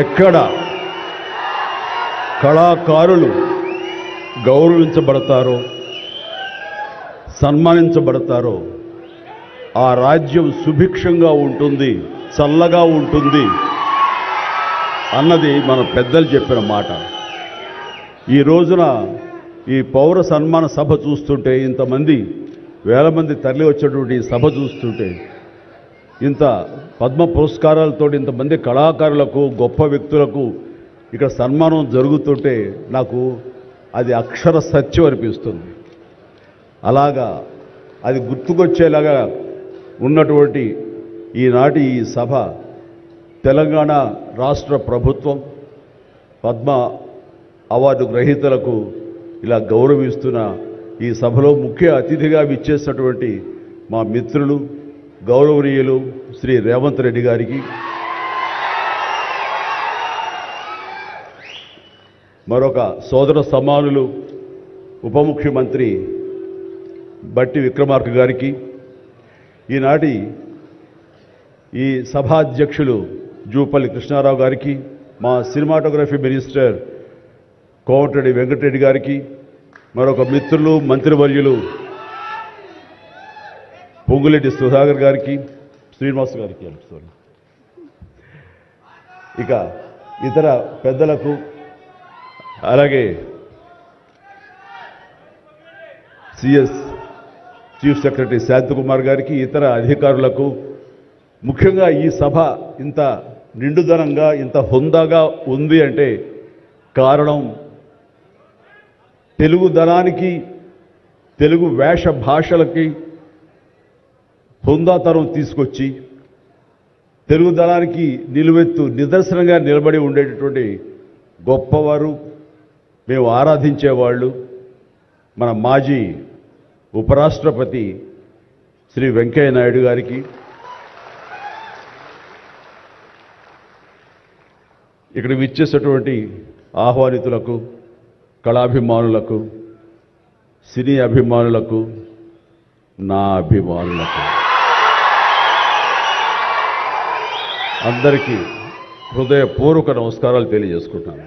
ఎక్కడ కళాకారులు గౌరవించబడతారో సన్మానించబడతారో ఆ రాజ్యం సుభిక్షంగా ఉంటుంది చల్లగా ఉంటుంది అన్నది మన పెద్దలు చెప్పిన మాట. ఈ రోజున ఈ పౌర సన్మాన సభ చూస్తుంటే ఇంతమంది వేల మంది తరలి వచ్చేటువంటి ఈ సభ చూస్తుంటే ఇంత పద్మ పురస్కారాలతో ఇంతమంది కళాకారులకు గొప్ప వ్యక్తులకు ఇక్కడ సన్మానం జరుగుతుంటే నాకు అది అక్షర సత్యం అనిపిస్తుంది. అలాగా అది గుర్తుకొచ్చేలాగా ఉన్నటువంటి ఈనాటి ఈ సభ తెలంగాణ రాష్ట్ర ప్రభుత్వం పద్మ అవార్డు గ్రహీతలకు ఇలా గౌరవిస్తున్న ఈ సభలో ముఖ్య అతిథిగా విచ్చేసినటువంటి మా మిత్రులు గౌరవనీయులు శ్రీ రేవంత్ రెడ్డి గారికి. మరొక సోదర సమానులు ఉప ముఖ్యమంత్రి బట్టి విక్రమార్క గారికి. ఈనాటి ఈ సభాధ్యక్షులు జూపల్లి కృష్ణారావు గారికి మా సినిమాటోగ్రఫీ మినిస్టర్ కోమటిరెడ్డి వెంకటరెడ్డి గారికి మరొక మిత్రులు మంత్రివర్యులు పొంగులెడ్డి సుధాకర్ గారికి శ్రీనివాస్ గారికి సారీ ఇక ఇతర పెద్దలకు అలాగే సిఎస్ చీఫ్ సెక్రటరీ శాంతకుమార్ గారికి ఇతర అధికారులకు ముఖ్యంగా ఈ సభ ఇంత నిండుదనంగా ఇంత హుందాగా ఉంది అంటే కారణం తెలుగుదనానికి తెలుగు వేష భాషలకి హుందాతనం తీసుకొచ్చి తెలుగుదనానికి నిలువెత్తు నిదర్శనంగా నిలబడి ఉండేటటువంటి గొప్పవారు. మేము ఆరాధించేవాళ్ళు. మన మాజీ ఉపరాష్ట్రపతి శ్రీ వెంకయ్య నాయుడు గారికి. ఇక్కడ విచ్చేసినటువంటి ఆహ్వానితులకు కళాభిమానులకు సినీ అభిమానులకు నా అభిమానులకు. అందరికీ హృదయపూర్వక నమస్కారాలు తెలియజేసుకుంటాను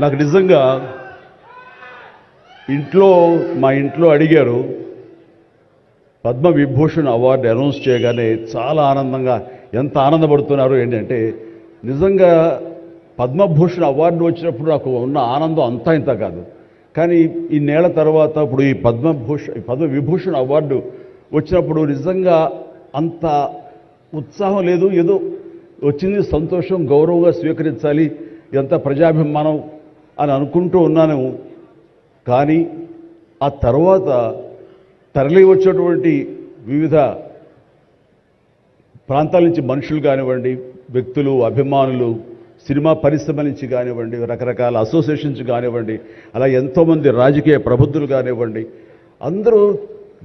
నాకు నిజంగా ఇంట్లో మా ఇంట్లో అడిగారు పద్మ విభూషణ్ అవార్డు అనౌన్స్ చేయగానే చాలా ఆనందంగా ఎంత ఆనందపడుతున్నారు ఏంటంటే నిజంగా పద్మభూషణ్ అవార్డు వచ్చినప్పుడు నాకు ఉన్న ఆనందం అంతా ఇంత కాదు. కానీ ఈ నేల తర్వాత ఇప్పుడు ఈ పద్మభూషణ్ పద్మ విభూషణ్ అవార్డు వచ్చినప్పుడు నిజంగా అంత ఉత్సాహం లేదు. ఏదో వచ్చింది సంతోషం గౌరవంగా స్వీకరించాలి ఎంత ప్రజాభిమానం అని అనుకుంటూ ఉన్నాను. కానీ ఆ తర్వాత తరలి వచ్చేటువంటి వివిధ ప్రాంతాల నుంచి మనుషులు కానివ్వండి వ్యక్తులు అభిమానులు సినిమా పరిశ్రమ నుంచి కానివ్వండి రకరకాల అసోసియేషన్స్ కానివ్వండి అలా ఎంతోమంది రాజకీయ ప్రబుద్ధులు కానివ్వండి అందరూ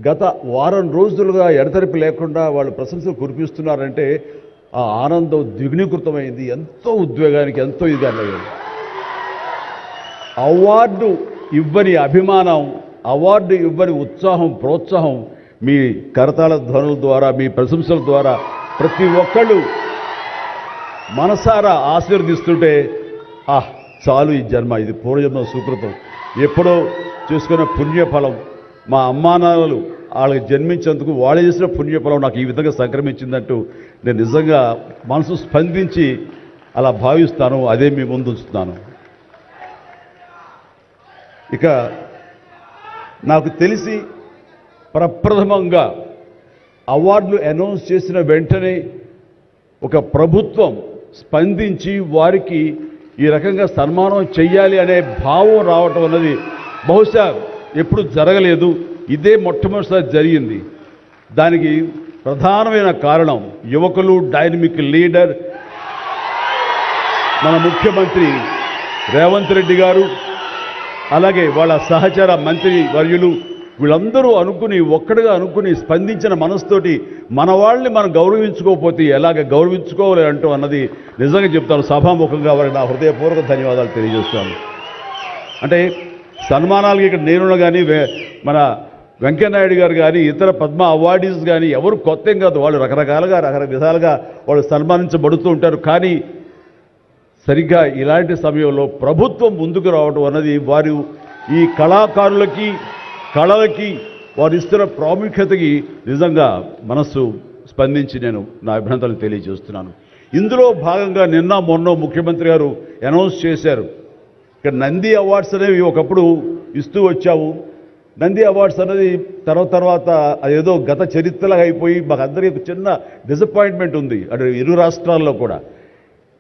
గత వారం రోజులుగా ఎడతెరిపి లేకుండా వాళ్ళు ప్రశంసలు కురిపిస్తున్నారంటే ఆ ఆనందం ద్విగుణీకృతమైంది. ఎంతో ఉద్వేగానికి ఎంతో ఇది అన్నది. అవార్డు ఇవ్వని అభిమానం అవార్డు ఇవ్వని ఉత్సాహం ప్రోత్సాహం మీ కరతాళ ధ్వనుల ద్వారా మీ ప్రశంసల ద్వారా ప్రతి ఒక్కళ్ళు మనసారా ఆశీర్వదిస్తుంటే ఆహ్ చాలు ఈ జన్మ ఇది పూర్వజన్మ సుకృతం. ఎప్పుడో చూసుకున్న పుణ్యఫలం మా అమ్మానాన్నలు వాళ్ళకి జన్మించేందుకు వాళ్ళు చేసిన పుణ్యఫలం నాకు ఈ విధంగా సంక్రమించిందంటూ నేను నిజంగా మనసు స్పందించి అలా భావిస్తాను అదే మీ ముందు ఉంచుతున్నాను. ఇక నాకు తెలిసి ప్రప్రథమంగా అవార్డులు అనౌన్స్ చేసిన వెంటనే ఒక ప్రభుత్వం స్పందించి వారికి ఈ రకంగా సన్మానం చెయ్యాలి అనే భావం రావటం అన్నది బహుశా ఎప్పుడు జరగలేదు. ఇదే మొట్టమొదటిసారి జరిగింది. దానికి ప్రధానమైన కారణం యువకులు డైనమిక్ లీడర్ మన ముఖ్యమంత్రి రేవంత్ రెడ్డి గారు అలాగే వాళ్ళ సహచర మంత్రి వర్యులు వీళ్ళందరూ అనుకుని ఒక్కడిగా అనుకుని స్పందించిన మనసుతోటి మన వాళ్ళని మనం గౌరవించుకోకపోతే ఎలాగ గౌరవించుకోవాలి అంటూ అన్నది నిజంగా చెప్తాను. సభాముఖంగా వారికి నా హృదయపూర్వక ధన్యవాదాలు తెలియజేస్తాను అంటే సన్మానాలకి ఇక్కడ నేను కానీ మన వెంకయ్యనాయుడు గారు కానీ ఇతర పద్మ అవార్డీస్ కానీ ఎవరు కొత్త ఏం కాదు. వాళ్ళు రకరకాలుగా రకరకాల విధాలుగా వాళ్ళు సన్మానించబడుతూ ఉంటారు. కానీ సరిగ్గా ఇలాంటి సమయంలో ప్రభుత్వం ముందుకు రావడం అన్నది వారు ఈ కళాకారులకి కళలకి వారు ఇస్తున్న ప్రాముఖ్యతకి నిజంగా మనస్సు స్పందించి నేను నా అభినందనలు తెలియజేస్తున్నాను. ఇందులో భాగంగా నిన్న మొన్న ముఖ్యమంత్రి గారు అనౌన్స్ చేశారు. ఇక్కడ నంది అవార్డ్స్ అనేవి ఒకప్పుడు ఇస్తూ వచ్చావు. నంది అవార్డ్స్ అనేది తర్వాత తర్వాత అదేదో గత చరిత్రలాగా అయిపోయి మాకందరికీ ఒక చిన్న డిసప్పాయింట్మెంట్ ఉంది. అటు ఇరు రాష్ట్రాల్లో కూడా.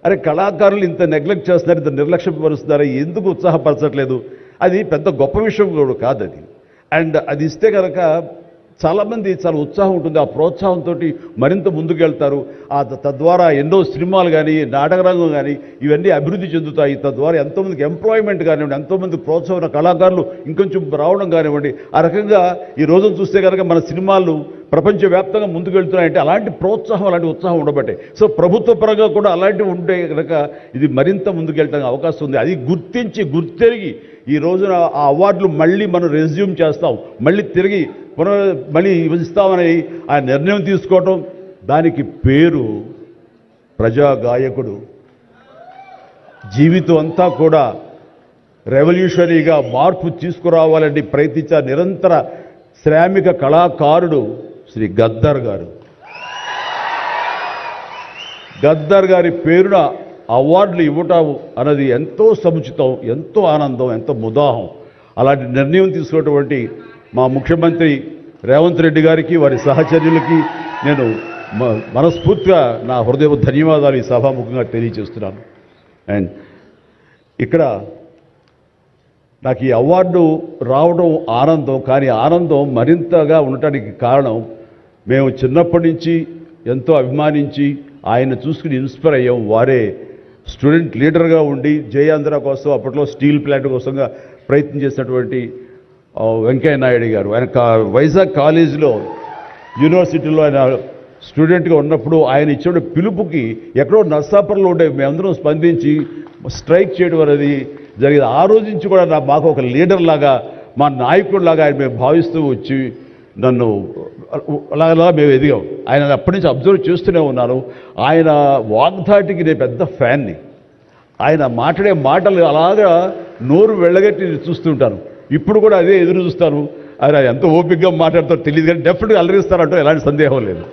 అరే కళాకారులు ఇంత నెగ్లెక్ట్ చేస్తున్నారు ఇంత నిర్లక్ష్యపరుస్తున్నారు ఎందుకు ఉత్సాహపరచట్లేదు? అది పెద్ద గొప్ప విషయం కూడా కాదు అది అండ్ అది ఇస్తే కనుక చాలామంది చాలా ఉత్సాహం ఉంటుంది ఆ ప్రోత్సాహంతో మరింత ముందుకెళ్తారు. ఆ తద్వారా ఎన్నో సినిమాలు కానీ నాటకరంగం కానీ ఇవన్నీ అభివృద్ధి చెందుతాయి. తద్వారా ఎంతోమందికి ఎంప్లాయ్మెంట్ కానివ్వండి ఎంతోమంది ప్రోత్సాహం కళాకారులు ఇంకొంచెం రావడం కానివ్వండి ఆ రకంగా ఈ రోజును చూస్తే కనుక మన సినిమాలు ప్రపంచవ్యాప్తంగా ముందుకెళ్తున్నాయంటే అలాంటి ప్రోత్సాహం అలాంటి ఉత్సాహం ఉండబట్టే. సో ప్రభుత్వ పరంగా కూడా అలాంటివి ఉంటే కనుక ఇది మరింత ముందుకెళ్ళడానికి అవకాశం ఉంది. అది గుర్తించి గుర్తెరిగి ఈ రోజున ఆ అవార్డులు మళ్ళీ మనం రెజ్యూమ్ చేస్తాం. మళ్ళీ తిరిగి పునః మళ్ళీ ఇస్తామని ఆ నిర్ణయం తీసుకోవటం. దానికి పేరు ప్రజా గాయకుడు. జీవితం అంతా కూడా రెవల్యూషనరీగా మార్పు తీసుకురావాలని ప్రయత్నించే నిరంతర శ్రామిక కళాకారుడు శ్రీ గద్దర్ గారు. గద్దర్ గారి పేరున అవార్డులు ఇవ్వటం అన్నది ఎంతో సముచితం ఎంతో ఆనందం ఎంతో ముదాహం. అలాంటి నిర్ణయం తీసుకున్నటువంటి మా ముఖ్యమంత్రి రేవంత్ రెడ్డి గారికి వారి సహచర్యులకి నేను మనస్ఫూర్తిగా నా హృదయ ధన్యవాదాలు ఈ సభాముఖంగా తెలియజేస్తున్నాను. అండ్ ఇక్కడ నాకు ఈ అవార్డు రావడం ఆనందం కానీ ఆనందం మరింతగా ఉండటానికి కారణం మేము చిన్నప్పటి నుంచి ఎంతో అభిమానించి ఆయన చూసుకుని ఇన్స్పైర్ అయ్యాం. వారే స్టూడెంట్ లీడర్గా ఉండి జయాంధ్ర కోసం అప్పట్లో స్టీల్ ప్లాంట్ కోసంగా ప్రయత్నం చేసినటువంటి వెంకయ్య నాయుడు గారు. ఆయన వైజాగ్ కాలేజీలో యూనివర్సిటీలో ఆయన స్టూడెంట్గా ఉన్నప్పుడు ఆయన ఇచ్చిన పిలుపుకి ఎక్కడో నర్సాపురంలో ఉండే మేమందరం స్పందించి స్ట్రైక్ చేయడం అనేది జరిగింది. ఆ రోజు నుంచి కూడా మాకు ఒక లీడర్ లాగా మా నాయకుడిలాగా ఆయన మేము భావిస్తూ వచ్చి నన్ను అలాగలా మేము ఎదిగాం. ఆయన అప్పటి నుంచి అబ్జర్వ్ చేస్తూనే ఉన్నాను ఆయన వాగ్దాటికి నేను పెద్ద ఫ్యాన్ని. ఆయన మాట్లాడే మాటలు అలాగా నోరు వెళ్ళగట్టి చూస్తుంటాను ఇప్పుడు కూడా అదే ఎదురు చూస్తాను. ఆయన ఎంత ఓపికగా మాట్లాడతారో తెలియదు కానీ డెఫినెట్గా అలరిస్తారంటూ ఎలాంటి సందేహం లేదు.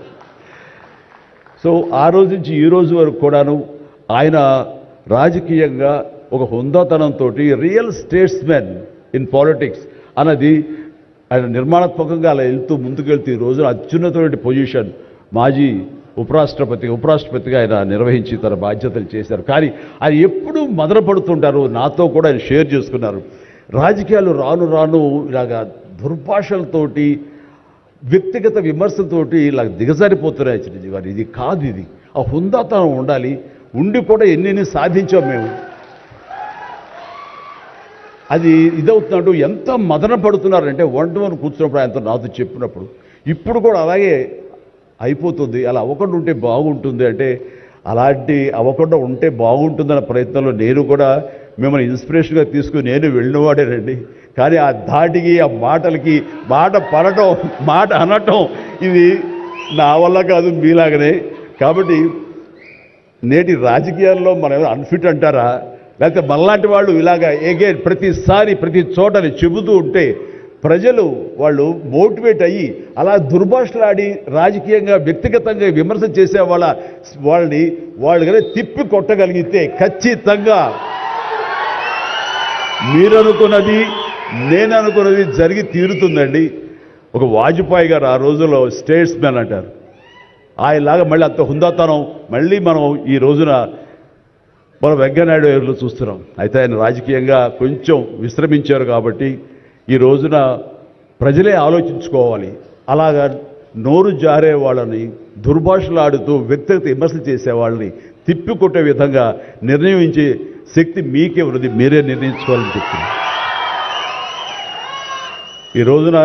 సో ఆ రోజు నుంచి ఈ రోజు వరకు కూడాను ఆయన రాజకీయంగా ఒక హుందాతనంతో రియల్ స్టేట్స్మెన్ ఇన్ పాలిటిక్స్ అన్నది ఆయన నిర్మాణాత్మకంగా అలా వెళ్తూ ముందుకెళ్తూ ఈ రోజున అత్యున్నతమైన పొజిషన్ మాజీ ఉపరాష్ట్రపతి ఉపరాష్ట్రపతిగా ఆయన నిర్వహించి తన బాధ్యతలు చేశారు. కానీ ఆయన ఎప్పుడూ మదనపడుతుంటారు. నాతో కూడా ఆయన షేర్ చేసుకున్నారు. రాజకీయాలు రాను రాను ఇలాగా దుర్భాషలతోటి వ్యక్తిగత విమర్శలతోటి ఇలా దిగజారిపోతున్నాయి చిరంజీవి గారు. ఇది కాదు ఇది. ఆ హుందాతనం ఉండాలి. ఉండి కూడా ఎన్ని సాధించాం మేము? అది ఇదవుతున్నట్టు ఎంత మదన పడుతున్నారంటే వంట వన్ కూర్చున్నప్పుడు ఆయనతో నాతో చెప్పినప్పుడు. ఇప్పుడు కూడా అలాగే అయిపోతుంది. అలా అవ్వకుండా ఉంటే బాగుంటుంది అంటే అలాంటి అవ్వకుండా ఉంటే బాగుంటుందన్న ప్రయత్నంలో నేను కూడా మిమ్మల్ని ఇన్స్పిరేషన్గా తీసుకుని నేను వెళ్ళినవాడేనండి కానీ ఆ ధాటికి ఆ మాటలకి మాట పడటం మాట అనటం ఇది నా వల్ల కాదు మీలాగనే. కాబట్టి నేటి రాజకీయాల్లో మనం అన్ఫిట్ అంటారా? లేకపోతే మళ్ళాంటి వాళ్ళు ఇలాగా ఎగే ప్రతిసారి ప్రతి చోటని చెబుతూ ఉంటే ప్రజలు వాళ్ళు మోటివేట్ అయ్యి అలా దుర్భాషలాడి రాజకీయంగా వ్యక్తిగతంగా విమర్శ చేసే వాళ్ళ వాళ్ళని వాళ్ళు కనుక తిప్పి కొట్టగలిగితే ఖచ్చితంగా మీరు అనుకున్నది నేను అనుకున్నది జరిగి తీరుతుందండి. ఒక వాజ్పేయి గారు ఆ రోజుల్లో స్టేట్స్ మ్యాన్ అంటారు. ఆయనలాగా మళ్ళీ అంత హుందాతనం మళ్ళీ మనం ఈ రోజున మనం వెంకయ్యనాయుడు గారిలో చూస్తున్నాం. అయితే ఆయన రాజకీయంగా కొంచెం విశ్రమించారు కాబట్టి ఈ రోజున ప్రజలే ఆలోచించుకోవాలి. అలాగా నోరు జారే వాళ్ళని దుర్భాషలాడుతూ వ్యక్తిగత విమర్శలు చేసే వాళ్ళని తిప్పికొట్టే విధంగా నిర్ణయించే శక్తి మీకే ఉన్నది. మీరే నిర్ణయించుకోవాలని చెప్తున్నారు. ఈ రోజున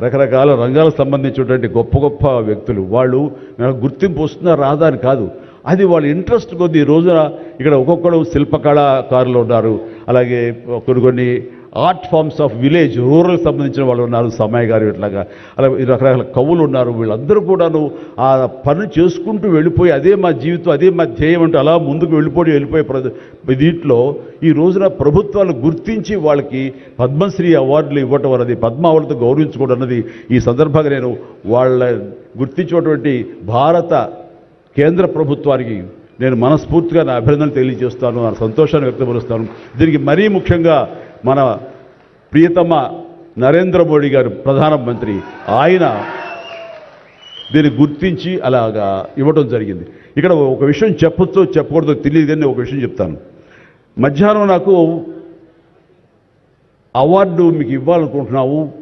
రకరకాల రంగాలకు సంబంధించినటువంటి గొప్ప గొప్ప వ్యక్తులు వాళ్ళు నాకు గుర్తింపు వస్తుందా రాదా అని కాదు. అది వాళ్ళ ఇంట్రెస్ట్ కొద్ది ఈ రోజున ఇక్కడ ఒక్కొక్కడు శిల్పకళాకారులు ఉన్నారు. అలాగే కొన్ని కొన్ని art forms of village rural సంబంధించిన వాళ్ళు ఉన్నారు సమయ గారు ఇట్లాగా. అలా ఈ రకరకాల కవులు ఉన్నారు. వీళ్ళందరూ కూడాను ఆ పని చేసుకుంటూ వెళ్ళిపోయి అదే మా జీవితం అదే మా ధ్యేయం అంటే అలా ముందుకు వెళ్ళిపోయి వెళ్ళిపోయే దీంట్లో ఈ రోజున ప్రభుత్వాలు గుర్తించి వాళ్ళకి పద్మశ్రీ అవార్డులు ఇవ్వటం అన్నది పద్మ అవార్డుతో గౌరవించుకోవడం అన్నది ఈ సందర్భంగా నేను వాళ్ళ గుర్తించినటువంటి భారత కేంద్ర ప్రభుత్వానికి నేను మనస్ఫూర్తిగా నా అభినందనలు తెలియజేస్తాను నా సంతోషాన్ని వ్యక్తపరుస్తాను. దీనికి మరీ ముఖ్యంగా మన ప్రియతమ నరేంద్ర మోడీ గారు ప్రధానమంత్రి ఆయన దీన్ని గుర్తించి అలాగా ఇవ్వడం జరిగింది. ఇక్కడ ఒక విషయం చెప్పొచ్చో చెప్పకూడదో తెలియదు కానీ ఒక విషయం చెప్తాను. మధ్యాహ్నం నాకు అవార్డు మీకు ఇవ్వాలనుకుంటున్నావు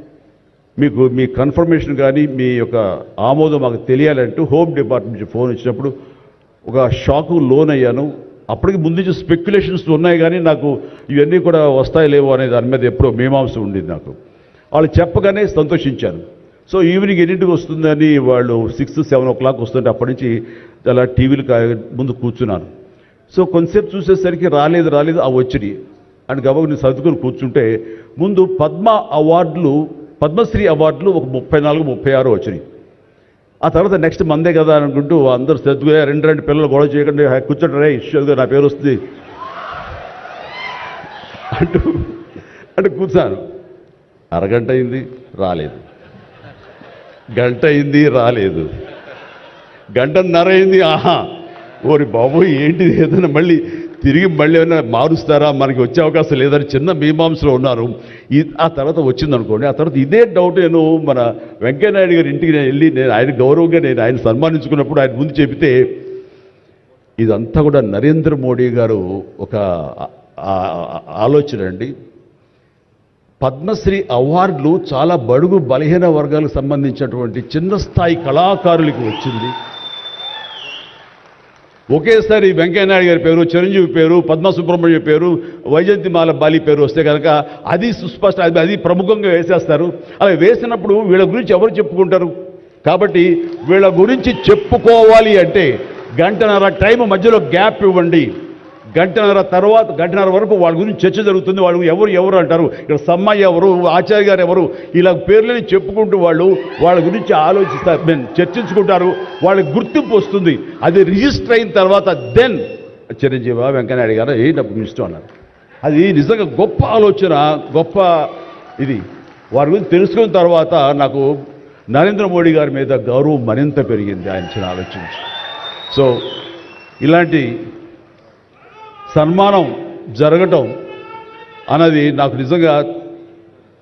మీకు మీ కన్ఫర్మేషన్ కానీ మీ యొక్క ఆమోదం మాకు తెలియాలంటూ హోమ్ డిపార్ట్మెంట్ నుంచి ఫోన్ ఇచ్చినప్పుడు ఒక షాకు లోన్ అయ్యాను అప్పటికి ముందు నుంచి స్పెక్యులేషన్స్ ఉన్నాయి కానీ నాకు ఇవన్నీ కూడా వస్తాయి లేవో అనే దాని మీద ఎప్పుడో మీమాంస ఉండింది నాకు. వాళ్ళు చెప్పగానే సంతోషించాను సో ఈవినింగ్ ఎన్నింటికి వస్తుందని వాళ్ళు సిక్స్ సెవెన్ ఓ క్లాక్ వస్తుంటే అప్పటి నుంచి అలా టీవీలు ముందు కూర్చున్నాను. సో కొంతసేపు చూసేసరికి రాలేదు రాలేదు ఆ వచ్చినాయి అని గబగ నేను సర్దుకొని కూర్చుంటే ముందు పద్మ అవార్డులు పద్మశ్రీ అవార్డులు ఒక ముప్పై నాలుగు ముప్పై ఆరు వచ్చినాయి. ఆ తర్వాత నెక్స్ట్ మందే కదా అనుకుంటూ అందరూ సర్దుగా రెండు రెండు పిల్లలు గొడవ చేయకుండా "హే, కూర్చోండి ఇష్యూగా నా పేరు వస్తుంది. అంటూ అంటే కూర్చాను. అరగంట అయింది రాలేదు. గంట అయింది రాలేదు. గంటన్నర అయింది ఆహా. ఓరి బాబు ఏంటిది? ఏదైనా మళ్ళీ తిరిగి మళ్ళీ ఏమైనా మారుస్తారా? మనకి వచ్చే అవకాశం లేదని చిన్న మీమాంసలో ఉన్నారు. ఈ ఆ తర్వాత వచ్చింది అనుకోండి ఆ తర్వాత ఇదే డౌట్ నేను మన వెంకయ్యనాయుడు గారి ఇంటికి నేను వెళ్ళి నేను ఆయన గౌరవంగా నేను ఆయన సన్మానించుకున్నప్పుడు ఆయన ముందు చెబితే ఇదంతా కూడా నరేంద్ర మోడీ గారు ఒక ఆలోచన అండి. పద్మశ్రీ అవార్డులు చాలా బడుగు బలహీన వర్గాలకు సంబంధించినటువంటి చిన్న స్థాయి కళాకారులకి వచ్చింది. ఒకేసారి వెంకయ్యనాయుడు గారి పేరు చిరంజీవి పేరు పద్మ సుబ్రహ్మణ్యం పేరు వైజయంతిమాల బాలి పేరు వస్తే కనుక అది సుస్పష్ట అది అది ప్రముఖంగా వేసేస్తారు. అలా వేసినప్పుడు వీళ్ళ గురించి ఎవరు చెప్పుకుంటారు? కాబట్టి వీళ్ళ గురించి చెప్పుకోవాలి అంటే గంటన్నర టైం మధ్యలో గ్యాప్ ఇవ్వండి. గంటన్నర తర్వాత గంటన్నర వరకు వాళ్ళ గురించి చర్చ జరుగుతుంది. వాళ్ళు ఎవరు ఎవరు అంటారు? ఇక్కడ సమ్మయ్య ఎవరు ఆచార్య గారు ఎవరు? ఇలా పేర్లని చెప్పుకుంటూ వాళ్ళు వాళ్ళ గురించి ఆలోచిస్తారు చర్చించుకుంటారు. వాళ్ళకి గుర్తింపు వస్తుంది. అది రిజిస్టర్ అయిన తర్వాత దెన్ చిరంజీవి వెంకయ్యనాయుడు గారు ఏ డబ్బు ఇష్టం అన్నారు? అది నిజంగా గొప్ప ఆలోచన గొప్ప ఇది. వారి గురించి తెలుసుకున్న తర్వాత నాకు నరేంద్ర మోడీ గారి మీద గౌరవం మరింత పెరిగింది ఆయన చిన్న ఆలోచించి సో ఇలాంటి సన్మానం జరగటం అన్నది నాకు నిజంగా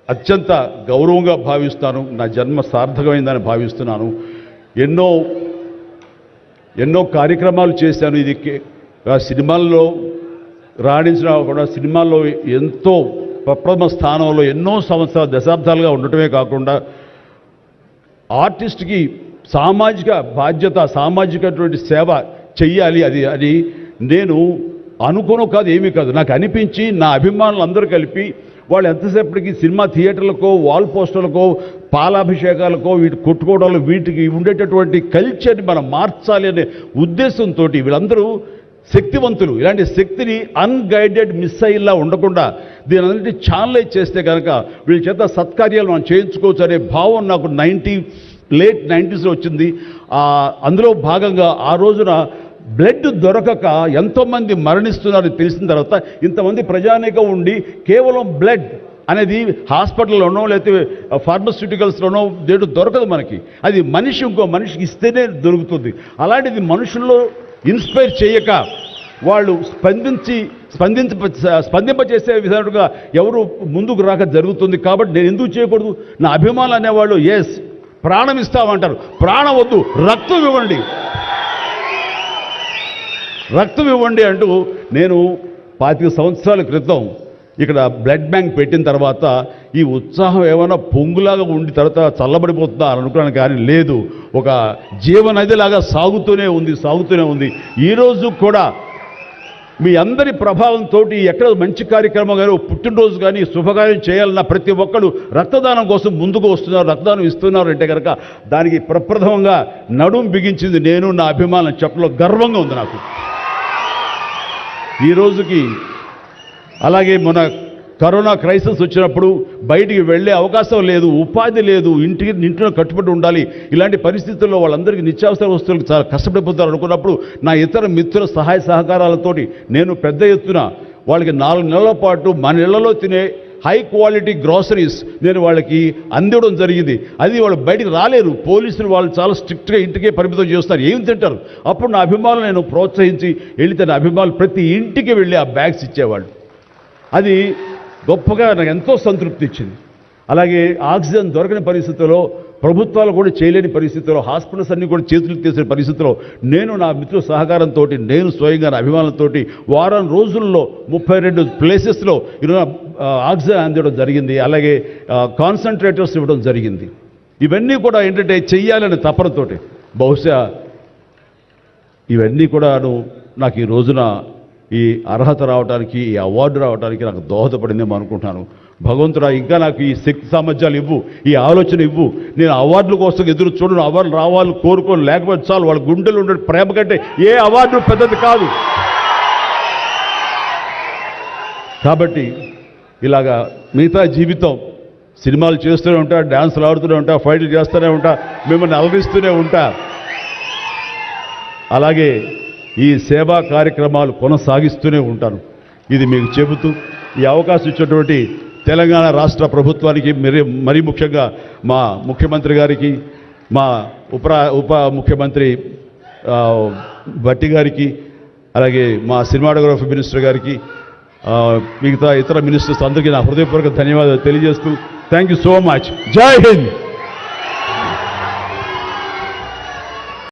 అత్యంత గౌరవంగా భావిస్తాను. నా జన్మ సార్థకమైందని భావిస్తున్నాను. ఎన్నో ఎన్నో కార్యక్రమాలు చేశాను. ఇది ఆ సినిమాల్లో రాణించిన కూడా సినిమాల్లో ఎంతో ప్రప్రథమ స్థానంలో ఎన్నో సంవత్సరాలు దశాబ్దాలుగా ఉండటమే కాకుండా ఆర్టిస్ట్కి సామాజిక బాధ్యత సామాజికటువంటి సేవ చెయ్యాలి అది అని నేను అనుకోను కాదు. ఏమీ కాదు నాకు అనిపించి నా అభిమానులు అందరూ కలిపి వాళ్ళు ఎంతసేపటికి సినిమా థియేటర్లకో వాల్ పోస్టర్లకో పాలాభిషేకాలకో వీటి కొట్టుకోవడాలు వీటికి ఉండేటటువంటి కల్చర్ని మనం మార్చాలి అనే ఉద్దేశంతో వీళ్ళందరూ శక్తివంతులు. ఇలాంటి శక్తిని అన్గైడెడ్ మిస్సైల్లా ఉండకుండా దీని అన్నిటి ఛానలైజ్ చేస్తే కనుక వీళ్ళ చేత సత్కార్యాలు మనం చేయించుకోవచ్చు అనే భావం నాకు నైంటీ లేట్ నైంటీస్లో వచ్చింది. అందులో భాగంగా ఆ రోజున బ్లడ్ దొరకక ఎంతోమంది మరణిస్తున్నారు తెలిసిన తర్వాత ఇంతమంది ప్రజానీకం ఉండి కేవలం బ్లడ్ అనేది హాస్పిటల్లోనో లేకపోతే ఫార్మస్యూటికల్స్లోనో దేడు దొరకదు మనకి. అది మనిషి ఇంకో మనిషికి ఇస్తేనే దొరుకుతుంది. అలాంటిది మనుషుల్లో ఇన్స్పైర్ చేయక వాళ్ళు స్పందించి స్పందించ స్పందింపచేసే విధంగా ఎవరు ముందుకు రాక జరుగుతుంది. కాబట్టి నేను ఎందుకు చేయకూడదు? నా అభిమానులు అనేవాళ్ళు ఎస్ ప్రాణం ఇస్తామంటారు. ప్రాణం వద్దు రక్తం ఇవ్వండి. రక్తం ఇవ్వండి అంటూ నేను పాతిక సంవత్సరాల క్రితం ఇక్కడ బ్లడ్ బ్యాంక్ పెట్టిన తర్వాత ఈ ఉత్సాహం ఏమైనా పొంగులాగా ఉండి తర్వాత చల్లబడిపోతుందా అని అనుకున్నాను కానీ లేదు. ఒక జీవనదిలాగా సాగుతూనే ఉంది సాగుతూనే ఉంది. ఈరోజు కూడా మీ అందరి ప్రభావంతో ఎక్కడ మంచి కార్యక్రమం కానీ పుట్టినరోజు కానీ శుభకార్యం చేయాలన్న ప్రతి ఒక్కరు రక్తదానం కోసం ముందుకు వస్తున్నారు రక్తదానం ఇస్తున్నారు అంటే కనుక దానికి ప్రప్రథమంగా నడుం బిగించింది నేను నా అభిమానం చెప్పలో గర్వంగా ఉంది నాకు. ఈ రోజుకి అలాగే మన కరోనా క్రైసిస్ వచ్చినప్పుడు బయటికి వెళ్ళే అవకాశం లేదు ఉపాధి లేదు ఇంటికి ఇంట్లో కట్టుబడి ఉండాలి ఇలాంటి పరిస్థితుల్లో వాళ్ళందరికీ నిత్యావసర వస్తువులకు చాలా కష్టపడిపోతారు అనుకున్నప్పుడు నా ఇతర మిత్రుల సహాయ సహకారాలతోటి నేను పెద్ద ఎత్తున వాళ్ళకి నాలుగు నెలల పాటు మన ఇళ్ళలో తినే హై క్వాలిటీ గ్రాసరీస్ నేను వాళ్ళకి అందివ్వడం జరిగింది. అది వాళ్ళు బయటికి రాలేరు. పోలీసులు వాళ్ళు చాలా స్ట్రిక్ట్గా ఇంటికే పరిమితం చేస్తారు ఏం తింటారు? అప్పుడు నా అభిమానులు నేను ప్రోత్సహించి వెళ్ళి నా అభిమానులు ప్రతి ఇంటికి వెళ్ళి ఆ బ్యాగ్స్ ఇచ్చేవాళ్ళు. అది గొప్పగా నాకు ఎంతో సంతృప్తి ఇచ్చింది. అలాగే ఆక్సిజన్ దొరకని పరిస్థితుల్లో ప్రభుత్వాలు కూడా చేయలేని పరిస్థితుల్లో హాస్పిటల్స్ అన్నీ కూడా చేతులు తీసిన పరిస్థితుల్లో నేను నా మిత్రుల సహకారంతో నేను స్వయంగా నా అభిమానులతో వారం రోజుల్లో ముప్పై రెండు ప్లేసెస్లో ఇరవై ఆక్సిజన్ అందడం జరిగింది అలాగే కాన్సన్ట్రేటర్స్ ఇవ్వడం జరిగింది. ఇవన్నీ కూడా ఏంటంటే చెయ్యాలని తపనతోటి. బహుశా ఇవన్నీ కూడాను నాకు ఈ రోజున ఈ అర్హత రావడానికి ఈ అవార్డు రావడానికి నాకు దోహదపడిందేమో అనుకుంటున్నాను భగవంతుడా ఇంకా నాకు ఈ శక్తి సామర్థ్యాలు ఇవ్వు ఈ ఆలోచన ఇవ్వు. నేను అవార్డుల కోసం ఎదురు చూడను అవార్డు రావాలి కోరుకోను లేకపోతే చాలు వాళ్ళ గుండెలు ఉండే ప్రేమ కంటే ఏ అవార్డు పెద్దది కాదు. కాబట్టి ఇలాగా మిగతా జీవితం సినిమాలు చేస్తూనే ఉంటా డ్యాన్సులు ఆడుతూనే ఉంటా ఫైట్లు చేస్తూనే ఉంటా మిమ్మల్ని అలరిస్తూనే ఉంటా. అలాగే ఈ సేవా కార్యక్రమాలు కొనసాగిస్తూనే ఉంటాను. ఇది మీకు చెబుతూ ఈ అవకాశం ఇచ్చినటువంటి తెలంగాణ రాష్ట్ర ప్రభుత్వానికి మరి మరీ ముఖ్యంగా మా ముఖ్యమంత్రి గారికి మా ఉప ఉప ముఖ్యమంత్రి భట్టి గారికి అలాగే మా సినిమాటోగ్రఫీ మినిస్టర్ గారికి మిగతా ఇతర మినిస్టర్స్ అందరికీ నా హృదయపూర్వక ధన్యవాదాలు తెలియజేస్తూ థ్యాంక్ యూ సో మచ్. జై హింద్.